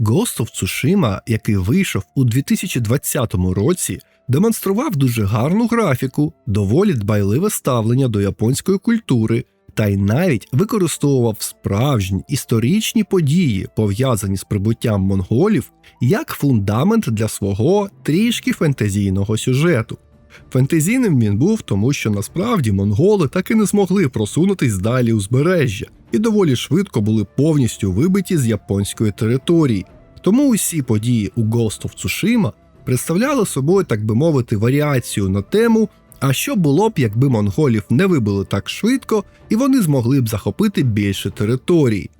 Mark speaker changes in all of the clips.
Speaker 1: Ghost of Tsushima, який вийшов у 2020 році, демонстрував дуже гарну графіку, доволі дбайливе ставлення до японської культури, та й навіть використовував справжні історичні події, пов'язані з прибуттям монголів, як фундамент для свого трішки фентезійного сюжету. Фентезійним він був, тому що насправді монголи так і не змогли просунутись далі узбережжя і доволі швидко були повністю вибиті з японської території. Тому усі події у Ghost of Tsushima представляли собою, так би мовити, варіацію на тему, а що було б, якби монголів не вибили так швидко, і вони змогли б захопити більше територій.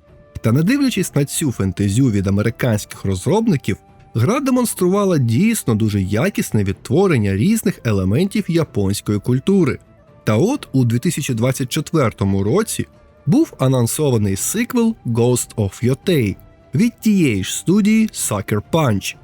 Speaker 1: Та не дивлячись на цю фентезю від американських розробників, гра демонструвала дійсно дуже якісне відтворення різних елементів японської культури. Та от у 2024 році був анонсований сиквел Ghost of Yotei від тієї ж студії Sucker Punch.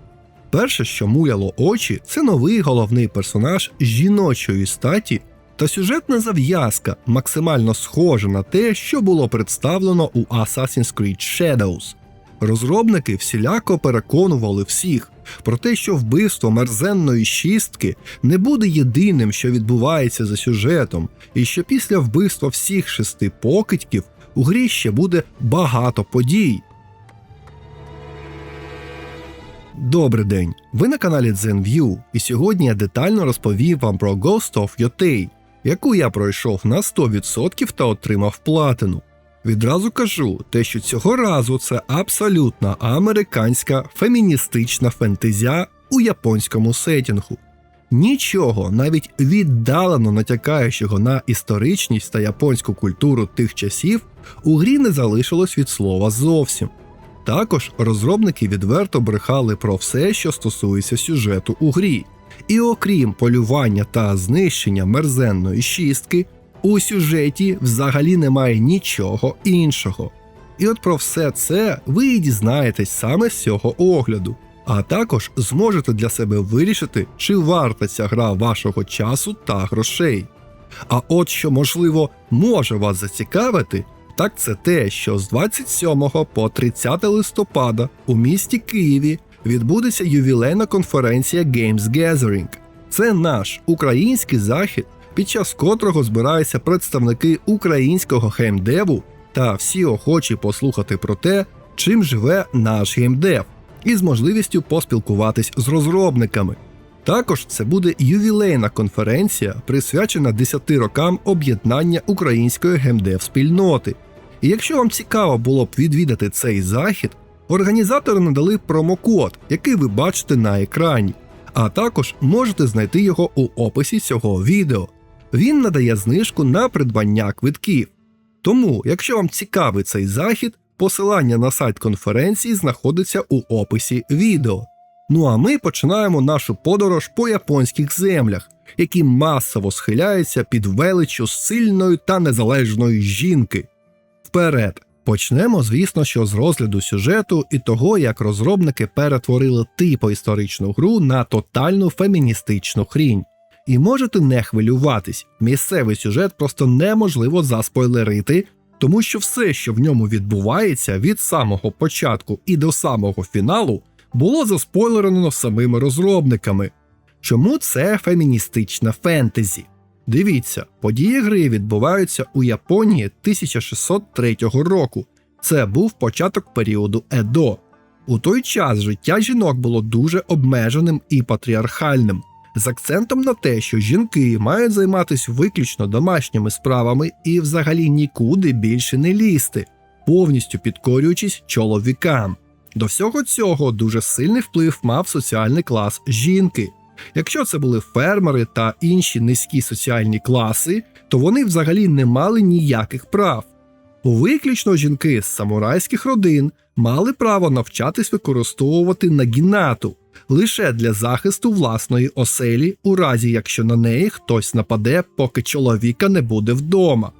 Speaker 1: Перше, що муляло очі, це новий головний персонаж жіночої статі та сюжетна зав'язка, максимально схожа на те, що було представлено у Assassin's Creed Shadows. Розробники всіляко переконували всіх про те, що вбивство мерзенної шістки не буде єдиним, що відбувається за сюжетом, і що після вбивства всіх шести покидьків у грі ще буде багато подій. Добрий день! Ви на каналі ZenView, і сьогодні я детально розповім вам про Ghost of Yotei, яку я пройшов на 100% та отримав платину. Відразу кажу, те, що цього разу це абсолютно американська феміністична фентезя у японському сетінгу. Нічого, навіть віддалено натякаючого на історичність та японську культуру тих часів, у грі не залишилось від слова зовсім. Також розробники відверто брехали про все, що стосується сюжету у грі. І окрім полювання та знищення мерзенної шістки, у сюжеті взагалі немає нічого іншого. І от про все це ви і дізнаєтесь саме з цього огляду, а також зможете для себе вирішити, чи варта ця гра вашого часу та грошей. А от що, можливо, може вас зацікавити, так це те, що з 27 по 30 листопада у місті Києві відбудеться ювілейна конференція Games Gathering. Це наш український захід, під час котрого збираються представники українського геймдеву та всі охочі послухати про те, чим живе наш геймдев, і з можливістю поспілкуватись з розробниками. Також це буде ювілейна конференція, присвячена 10 рокам об'єднання української геймдев-спільноти. І якщо вам цікаво було б відвідати цей захід, організатори надали промокод, який ви бачите на екрані, а також можете знайти його у описі цього відео. Він надає знижку на придбання квитків. Тому, якщо вам цікавий цей захід, посилання на сайт конференції знаходиться у описі відео. Ну а ми починаємо нашу подорож по японських землях, які масово схиляються під величчю сильної та незалежної жінки. Вперед! Почнемо, звісно, що з розгляду сюжету і того, як розробники перетворили типу історичну гру на тотальну феміністичну хрінь. І можете не хвилюватись, місцевий сюжет просто неможливо заспойлерити, тому що все, що в ньому відбувається від самого початку і до самого фіналу, було заспойлерено самими розробниками. Чому це феміністична фентезі? Дивіться, події гри відбуваються у Японії 1603 року. Це був початок періоду Едо. У той час життя жінок було дуже обмеженим і патріархальним, з акцентом на те, що жінки мають займатися виключно домашніми справами і взагалі нікуди більше не лізти, повністю підкорюючись чоловікам. До всього цього дуже сильний вплив мав соціальний клас жінки. Якщо це були фермери та інші низькі соціальні класи, то вони взагалі не мали ніяких прав. Виключно жінки з самурайських родин мали право навчатись використовувати нагінату лише для захисту власної оселі, у разі якщо на неї хтось нападе, поки чоловіка не буде вдома.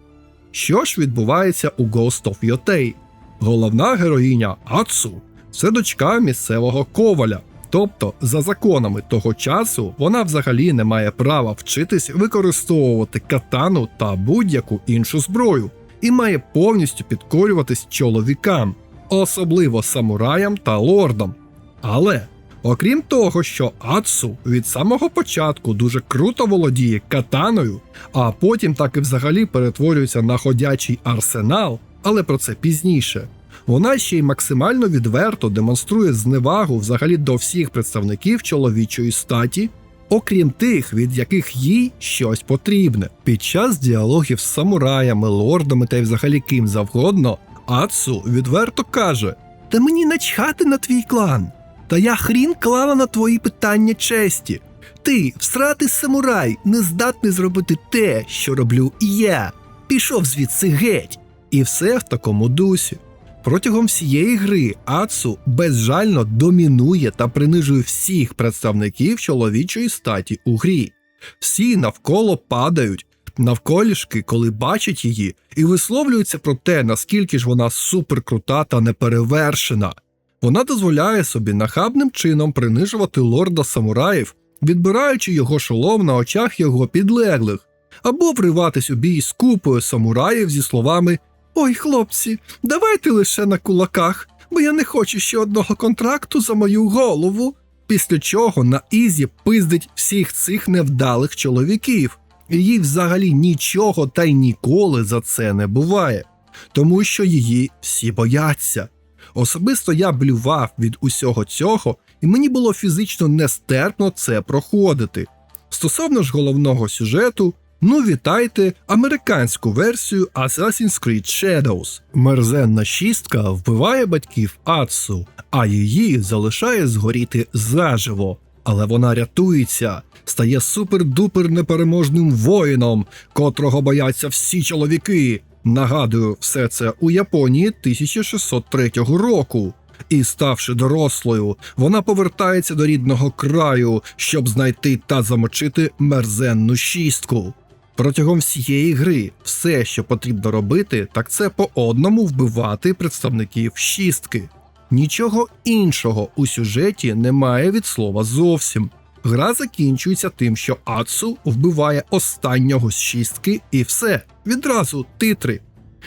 Speaker 1: Що ж відбувається у Ghost of Yotei? Головна героїня Ацу це дочка місцевого коваля. Тобто, за законами того часу вона взагалі не має права вчитись використовувати катану та будь-яку іншу зброю, і має повністю підкорюватись чоловікам. особливо самураям та лордам. Але окрім того, що Ацу від самого початку дуже круто володіє катаною, а потім так і взагалі перетворюється на ходячий арсенал, але про це пізніше. Вона ще й максимально відверто демонструє зневагу взагалі до всіх представників чоловічої статі, окрім тих, від яких їй щось потрібне. Під час діалогів з самураями, лордами та й взагалі ким завгодно, Ацу відверто каже: Та мені начхати на твій клан. Та я хрін клала на твої питання честі. Ти, всратий самурай, не здатний зробити те, що роблю і я. Пішов звідси геть. І все в такому дусі. Протягом всієї гри Ацу безжально домінує та принижує всіх представників чоловічої статі у грі. Всі навколо падають навколішки, коли бачать її, і висловлюються про те, наскільки ж вона суперкрута та неперевершена. Вона дозволяє собі нахабним чином принижувати лорда самураїв, відбираючи його шолом на очах його підлеглих, або вриватись у бій з купою самураїв зі словами Ой, хлопці, давайте лише на кулаках, бо я не хочу ще одного контракту за мою голову. Після чого на Ізі пиздить всіх цих невдалих чоловіків, і їй взагалі нічого та й ніколи за це не буває, тому що її всі бояться. Особисто я блював від усього цього, і мені було фізично нестерпно це проходити. Стосовно ж головного сюжету, ну вітайте американську версію Assassin's Creed Shadows. Мерзенна шістка вбиває батьків Ацу, а її залишає згоріти заживо. Але вона рятується, стає супер-дупер непереможним воїном, котрого бояться всі чоловіки. Нагадую, все це у Японії 1603 року. І, ставши дорослою, вона повертається до рідного краю, щоб знайти та замочити мерзенну шістку. Протягом всієї гри все, що потрібно робити, так це по одному вбивати представників шістки. Нічого іншого у сюжеті немає від слова зовсім. Гра закінчується тим, що Ацу вбиває останнього з шістки, і все відразу титри.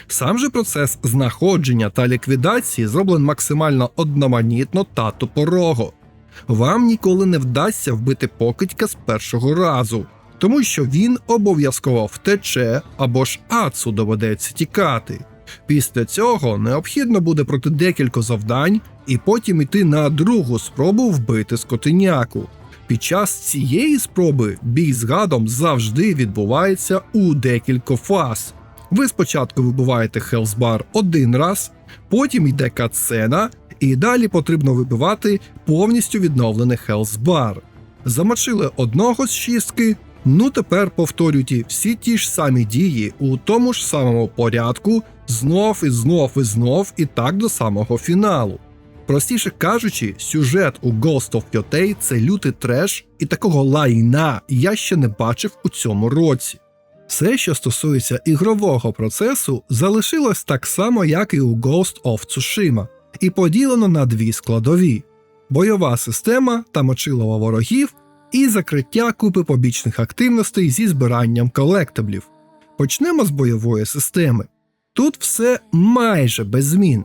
Speaker 1: Сам же процес знаходження та ліквідації зроблений максимально одноманітно та тупорого. Вам ніколи не вдасться вбити покидька з першого разу, тому що він обов'язково втече або ж Ацу доведеться тікати. Після цього необхідно буде пройти декілька завдань і потім йти на другу спробу вбити скотиняку. Під час цієї спроби бій з гадом завжди відбувається у декілька фаз. Ви спочатку вибиваєте Хелсбар один раз, потім йде катсцена, і далі потрібно вибивати повністю відновлений Хелсбар. Замочили одного з шістки, ну тепер повторюйте всі ті ж самі дії у тому ж самому порядку, знов і знов і знов, і так до самого фіналу. Простіше кажучи, сюжет у Ghost of Yotei – це лютий треш, і такого лайна я ще не бачив у цьому році. Все, що стосується ігрового процесу, залишилось так само, як і у Ghost of Tsushima, і поділено на дві складові: бойова система та мочилова ворогів, і закриття купи побічних активностей зі збиранням колектаблів. Почнемо з бойової системи. Тут все майже без змін.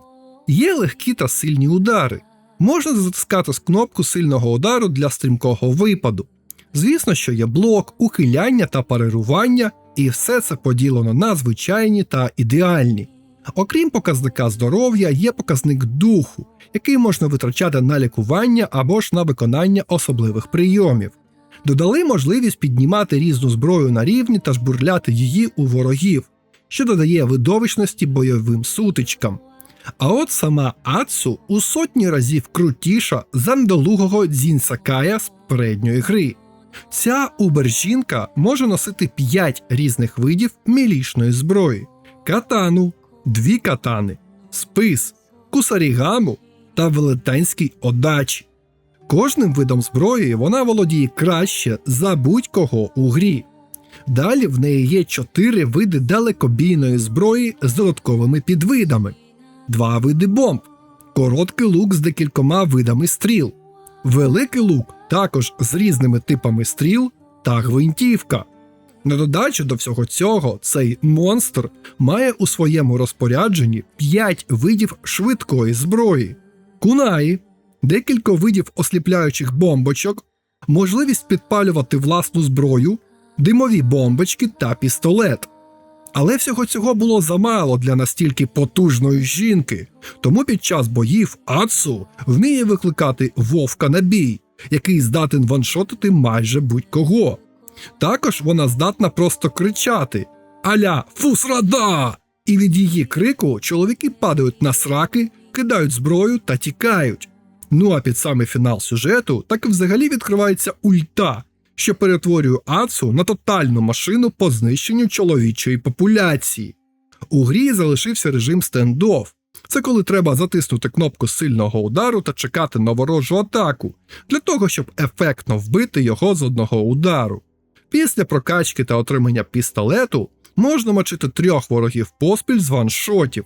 Speaker 1: Є легкі та сильні удари. Можна затискати з кнопку сильного удару для стрімкого випаду. Звісно, що є блок, ухиляння та парирування, і все це поділено на звичайні та ідеальні. Окрім показника здоров'я, є показник духу, який можна витрачати на лікування або ж на виконання особливих прийомів. Додали можливість піднімати різну зброю на рівні та жбурляти її у ворогів, що додає видовищності бойовим сутичкам. А от сама Ацу у сотні разів крутіша за недолугого Дзінсакая з передньої гри. Ця убер-жінка може носити 5 різних видів мілішної зброї: катану, дві катани, спис, кусарігаму та велетенський одачі. Кожним видом зброї вона володіє краще за будь-кого у грі. Далі в неї є 4 види далекобійної зброї з додатковими підвидами, два види бомб, короткий лук з декількома видами стріл, великий лук також з різними типами стріл та гвинтівка. На додачу до всього цього, цей монстр має у своєму розпорядженні 5 видів швидкої зброї, кунаї, декілька видів осліпляючих бомбочок, можливість підпалювати власну зброю, димові бомбочки та пістолет. Але всього цього було замало для настільки потужної жінки, тому під час боїв Ацу вміє викликати вовка на бій, який здатен ваншотити майже будь-кого. Також вона здатна просто кричати Аля Фусрада! І від її крику чоловіки падають на сраки, кидають зброю та тікають. Ну а під самий фінал сюжету так взагалі відкривається ульта, що перетворює Ацу на тотальну машину по знищенню чоловічої популяції. У грі залишився режим стендов. Це коли треба затиснути кнопку сильного удару та чекати на ворожу атаку, для того, щоб ефектно вбити його з одного удару. Після прокачки та отримання пістолету можна мочити трьох ворогів поспіль з ваншотів.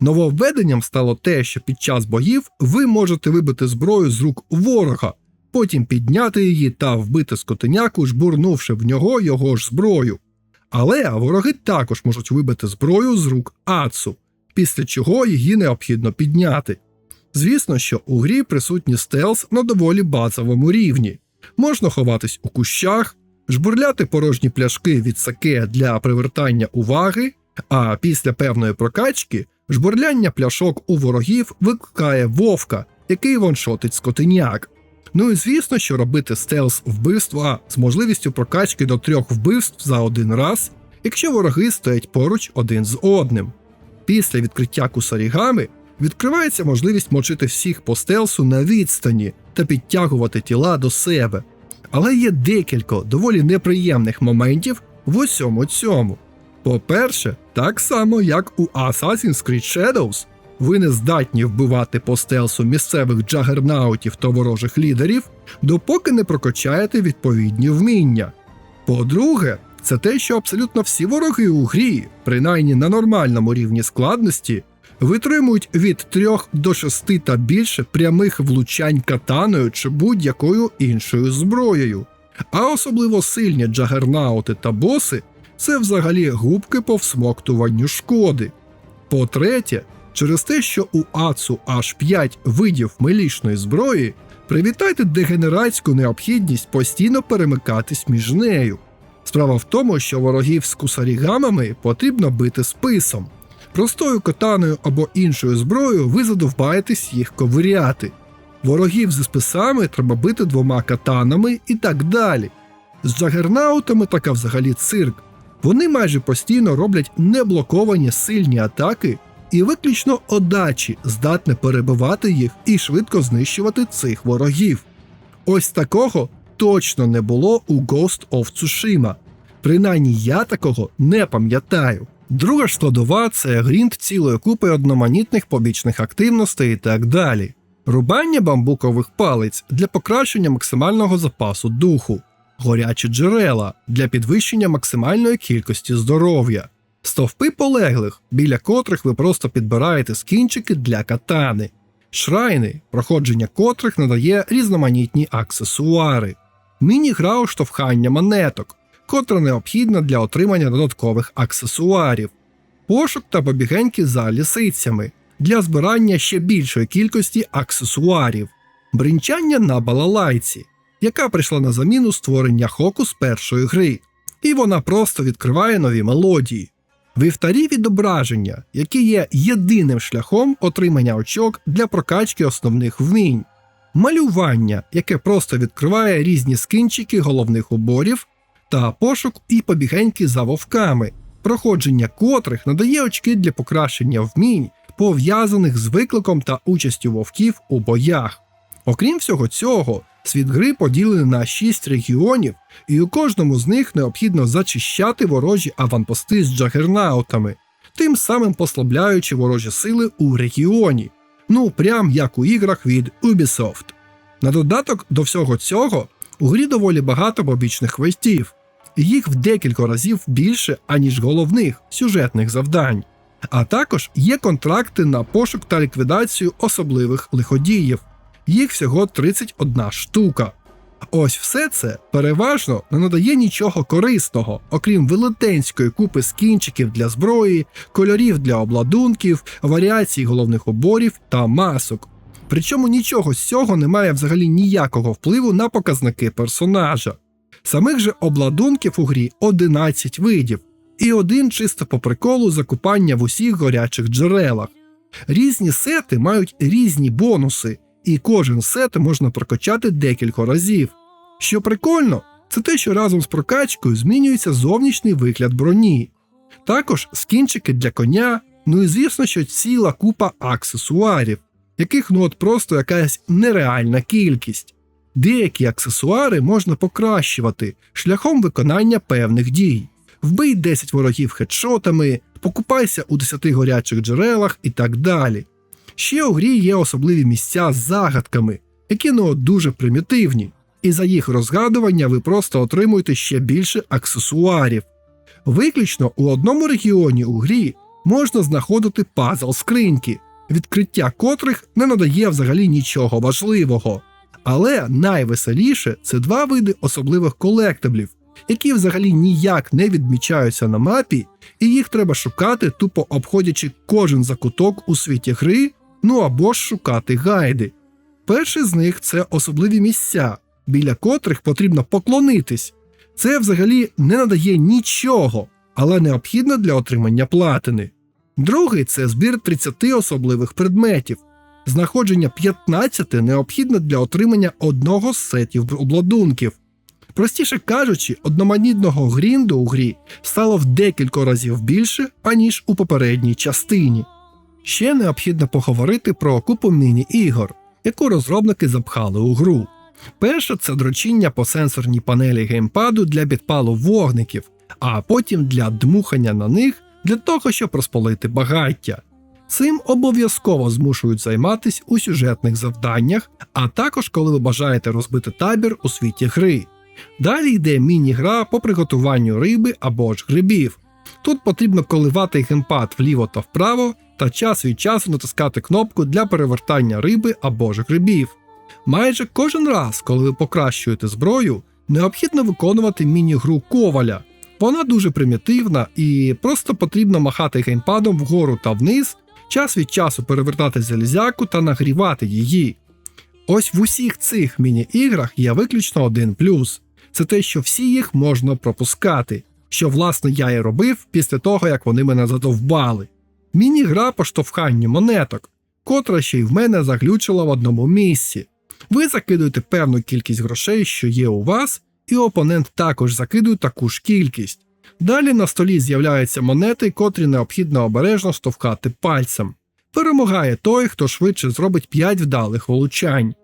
Speaker 1: Нововведенням стало те, що під час боїв ви можете вибити зброю з рук ворога, потім підняти її та вбити скотиняку, жбурнувши в нього його ж зброю. Але вороги також можуть вибити зброю з рук Ацу, після чого її необхідно підняти. Звісно, що у грі присутній стелс на доволі базовому рівні. Можна ховатись у кущах, жбурляти порожні пляшки від саке для привертання уваги, а після певної прокачки жбурляння пляшок у ворогів викликає вовка, який воншотить скотиняк. Ну і звісно, що робити стелс вбивства з можливістю прокачки до трьох вбивств за один раз, якщо вороги стоять поруч один з одним. Після відкриття кусарігами відкривається можливість мочити всіх по стелсу на відстані та підтягувати тіла до себе. Але є декілька доволі неприємних моментів в усьому цьому. По-перше, так само як у Assassin's Creed Shadows, ви не здатні вбивати по стелсу місцевих джагернаутів та ворожих лідерів, допоки не прокачаєте відповідні вміння. По-друге, це те, що абсолютно всі вороги у грі, принаймні на нормальному рівні складності, витримують від 3 до 6 та більше прямих влучань катаною чи будь-якою іншою зброєю. А особливо сильні джагернаути та боси це взагалі губки по всмоктуванню шкоди. По-третє, через те, що у Ацу аж 5 видів милішної зброї, привітайте дегенератську необхідність постійно перемикатись між нею. Справа в тому, що ворогів з кусарігамами потрібно бити списом. Простою катаною або іншою зброєю ви задовбаєтесь їх ковиряти. Ворогів зі списами треба бити двома катанами і так далі. З джагернаутами така взагалі цирк. Вони майже постійно роблять неблоковані сильні атаки і виключно одачі здатне перебивати їх і швидко знищувати цих ворогів. Ось такого точно не було у Ghost of Tsushima. Принаймні я такого не пам'ятаю. Друга ж складова це грінт цілої купи одноманітних побічних активностей і так далі. Рубання бамбукових палиць для покращення максимального запасу духу, горячі джерела для підвищення максимальної кількості здоров'я, стовпи полеглих, біля котрих ви просто підбираєте скінчики для катани, шрайни, проходження котрих надає різноманітні аксесуари, міні-гра у штовхання монеток, котра необхідна для отримання додаткових аксесуарів, пошук та побігеньки за лісицями для збирання ще більшої кількості аксесуарів, бринчання на балалайці, яка прийшла на заміну створення хоку з першої гри, і вона просто відкриває нові мелодії. Вівтарі відображення, які є єдиним шляхом отримання очок для прокачки основних вмінь, малювання, яке просто відкриває різні скінчики головних уборів, та пошук і побігеньки за вовками, проходження котрих надає очки для покращення вмінь, пов'язаних з викликом та участю вовків у боях. Окрім всього цього, світ гри поділений на 6 регіонів, і у кожному з них необхідно зачищати ворожі аванпости з джагернаутами, тим самим послабляючи ворожі сили у регіоні. Ну прям як у іграх від Ubisoft. На додаток до всього цього у грі доволі багато побічних квестів, і їх в декілька разів більше, аніж головних сюжетних завдань. А також є контракти на пошук та ліквідацію особливих лиходіїв. Їх всього 31 штука. Ось все це переважно не надає нічого корисного, окрім велетенської купи скінчиків для зброї, кольорів для обладунків, варіацій головних уборів та масок. Причому нічого з цього не має взагалі ніякого впливу на показники персонажа. Самих же обладунків у грі 11 видів, і один чисто по приколу закупання в усіх горячих джерелах. Різні сети мають різні бонуси, і кожен сет можна прокачати декілька разів. Що прикольно, це те, що разом з прокачкою змінюється зовнішній вигляд броні. Також скінчики для коня, ну і звісно, що ціла купа аксесуарів, яких ну от просто якась нереальна кількість. Деякі аксесуари можна покращувати шляхом виконання певних дій. Вбий 10 ворогів хедшотами, покупайся у 10 горячих джерелах і так далі. Ще у грі є особливі місця з загадками, які ну дуже примітивні, і за їх розгадування ви просто отримуєте ще більше аксесуарів. Виключно у одному регіоні у грі можна знаходити пазл скриньки, відкриття котрих не надає взагалі нічого важливого. Але найвеселіше це два види особливих колектиблів, які взагалі ніяк не відмічаються на мапі, і їх треба шукати, тупо обходячи кожен закуток у світі гри, ну або ж шукати гайди. Перший з них це особливі місця, біля котрих потрібно поклонитись. Це взагалі не надає нічого, але необхідно для отримання платини. Другий це збір 30 особливих предметів. Знаходження 15 необхідно для отримання одного з сетів обладунків. Простіше кажучи, одноманітного грінду у грі стало в декілька разів більше, аніж у попередній частині. Ще необхідно поговорити про купу міні-ігор, яку розробники запхали у гру. Перше це дрочіння по сенсорній панелі геймпаду для підпалу вогників, а потім для дмухання на них для того, щоб розпалити багаття. Цим обов'язково змушують займатись у сюжетних завданнях, а також коли ви бажаєте розбити табір у світі гри. Далі йде міні-гра по приготуванню риби або ж грибів. Тут потрібно коливати геймпад вліво та вправо та час від часу натискати кнопку для перевертання риби або ж грибів. Майже кожен раз, коли ви покращуєте зброю, необхідно виконувати міні-гру коваля. Вона дуже примітивна і просто потрібно махати геймпадом вгору та вниз, час від часу перевертати залізяку та нагрівати її. Ось в усіх цих міні-іграх є виключно один плюс це те, що всі їх можна пропускати, що власне я і робив після того, як вони мене задовбали. Міні-гра по штовханню монеток, котра ще й в мене заглючила в одному місці. Ви закидуєте певну кількість грошей, що є у вас, і опонент також закидує таку ж кількість. Далі на столі з'являються монети, котрі необхідно обережно штовхати пальцем. Перемагає той, хто швидше зробить 5 вдалих влучань.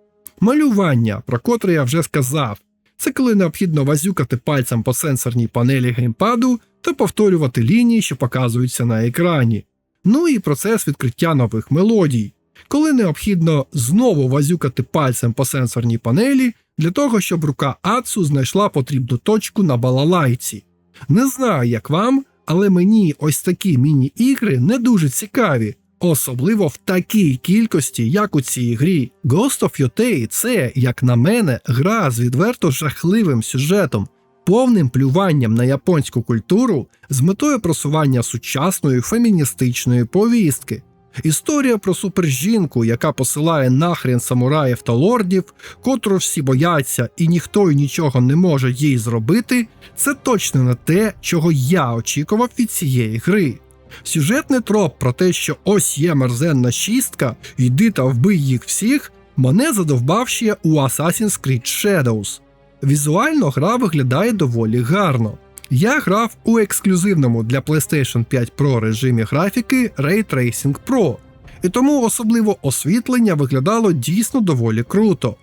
Speaker 1: Малювання, про котре я вже сказав, це коли необхідно вазюкати пальцем по сенсорній панелі геймпаду та повторювати лінії, що показуються на екрані. Ну і процес відкриття нових мелодій, коли необхідно знову вазюкати пальцем по сенсорній панелі для того, щоб рука Ацу знайшла потрібну точку на балалайці. Не знаю, як вам, але мені ось такі міні-ігри не дуже цікаві, особливо в такій кількості, як у цій грі. Ghost of Yotei – це, як на мене, гра з відверто жахливим сюжетом, повним плюванням на японську культуру з метою просування сучасної феміністичної повістки. Історія про супержінку, яка посилає нахрен самураїв та лордів, котру всі бояться і ніхто й нічого не може їй зробити, це точно не те, чого я очікував від цієї гри. Сюжетний троп про те, що ось є мерзенна шістка, йди та вбий їх всіх, мене задовбав ще у Assassin's Creed Shadows. Візуально гра виглядає доволі гарно. Я грав у ексклюзивному для PlayStation 5 Pro режимі графіки Ray Tracing Pro, і тому особливо освітлення виглядало дійсно доволі круто.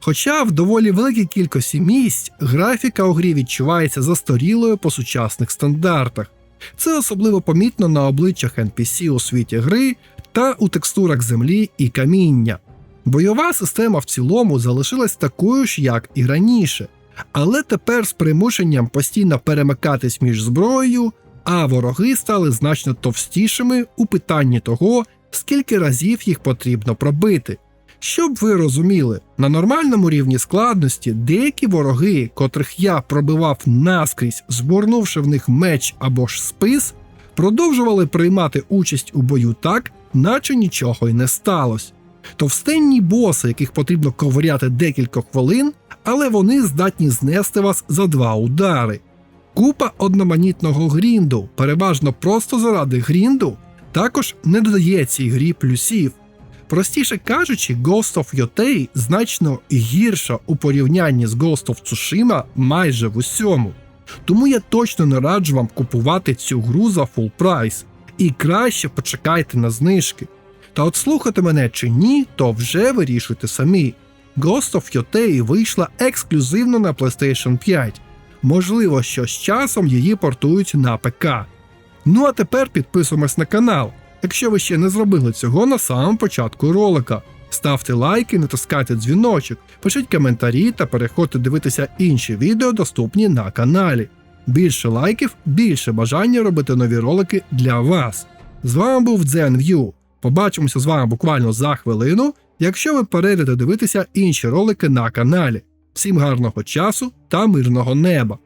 Speaker 1: Хоча в доволі великій кількості місць графіка у грі відчувається застарілою по сучасних стандартах. Це особливо помітно на обличчях NPC у світі гри та у текстурах землі і каміння. Бойова система в цілому залишилась такою ж, як і раніше, але тепер з примушенням постійно перемикатись між зброєю, а вороги стали значно товстішими у питанні того, скільки разів їх потрібно пробити. Щоб ви розуміли, на нормальному рівні складності деякі вороги, котрих я пробивав наскрізь, збурнувши в них меч або ж спис, продовжували приймати участь у бою так, наче нічого й не сталося. Товстенні боси, яких потрібно ковиряти декілька хвилин, але вони здатні знести вас за два удари. Купа одноманітного грінду, переважно просто заради грінду, також не додає цій грі плюсів. Простіше кажучи, Ghost of Yotei значно гірша у порівнянні з Ghost of Tsushima майже в усьому. Тому я точно не раджу вам купувати цю гру за full прайс. І краще почекайте на знижки. Та от слухати мене чи ні, то вже вирішуйте самі. Ghost of Yotei вийшла ексклюзивно на PlayStation 5. Можливо, що з часом її портують на ПК. Ну а тепер підписуємось на канал, якщо ви ще не зробили цього на самому початку ролика. Ставте лайки, натискайте дзвіночок, пишіть коментарі та переходьте дивитися інші відео, доступні на каналі. Більше лайків, більше бажання робити нові ролики для вас. З вами був DzenView. Побачимося з вами буквально за хвилину, якщо ви перейдете дивитися інші ролики на каналі. Всім гарного часу та мирного неба!